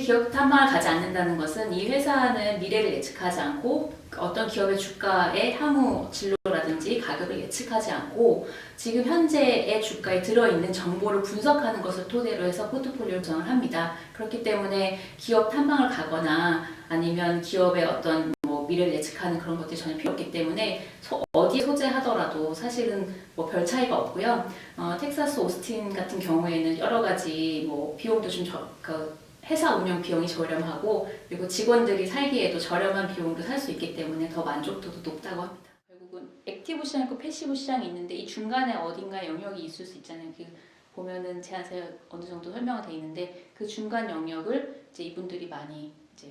기업 탐방을 가지 않는다는 것은 이 회사는 미래를 예측하지 않고 어떤 기업의 주가의 향후 진로라든지 가격을 예측하지 않고 지금 현재의 주가에 들어있는 정보를 분석하는 것을 토대로 해서 포트폴리오를 구성을 합니다. 그렇기 때문에 기업 탐방을 가거나 아니면 기업의 어떤 뭐 미래를 예측하는 그런 것들이 전혀 필요 없기 때문에 소- 어디에 소재하더라도 사실은 뭐 별 차이가 없고요. 어, 텍사스 오스틴 같은 경우에는 여러 가지 뭐 비용도 좀 저, 그 회사 운영 비용이 저렴하고 그리고 직원들이 살기에도 저렴한 비용으로 살수 있기 때문에 더 만족도도 높다고 합니다. 결국은 액티브 시장 있고 패시브 시장이 있는데 이 중간에 어딘가 영역이 있을 수 있잖아요. 그 보면은 제한세 어느 정도 설명이 돼 있는데 그 중간 영역을 이제 이분들이 많이 이제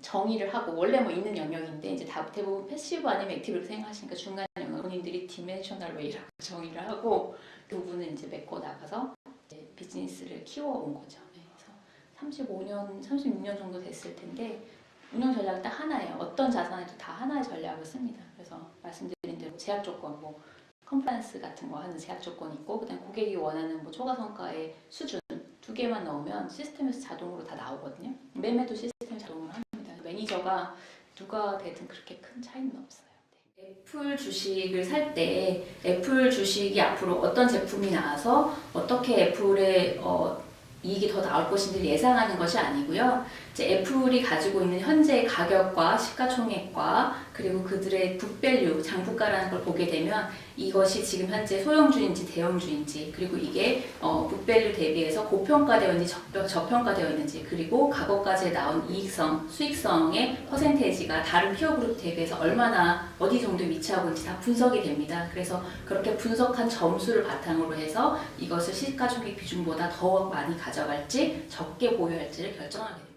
정의를 하고 원래 뭐 있는 영역인데 이제 다 대부분 패시브 아니면 액티브로 생각하시니까 중간 영역 본인들이 디멘셔널 웨이라고 정의를 하고 그 부분은 이제 메꿔 나가서 이제 비즈니스를 키워온 거죠. 네, 그래서 35년, 36년 정도 됐을 텐데 운영 전략은 딱 하나예요. 어떤 자산에도 다 하나의 전략을 씁니다. 그래서 말씀드린 대로 제약 조건, 뭐 컴플라이언스 같은 거 하는 제약 조건이 있고 그다음 고객이 원하는 뭐 초과 성과의 수준 두 개만 넣으면 시스템에서 자동으로 다 나오거든요. 매매도 시스템 자동으로 합니다. 매니저가 누가 되든 그렇게 큰 차이는 없어요. 네. 애플 주식을 살 때 애플 주식이 앞으로 어떤 제품이 나와서 어떻게 애플의 어, 이익이 더 나올 것인지를 예상하는 것이 아니고요. 이제 애플이 가지고 있는 현재 가격과 시가총액과 그리고 그들의 북밸류, 장부가라는 걸 보게 되면 이것이 지금 현재 소형주인지 대형주인지 그리고 이게 어, 북밸류 대비해서 고평가되어 있는지 저- 저평가되어 있는지 그리고 과거까지 나온 이익성, 수익성의 퍼센테이지가 다른 피어 그룹 대비해서 얼마나 어디 정도에 위치하고 있는지 다 분석이 됩니다. 그래서 그렇게 분석한 점수를 바탕으로 해서 이것을 시가총액 비중보다 더 많이 가져갈지 적게 보유할지를 결정하게 됩니다.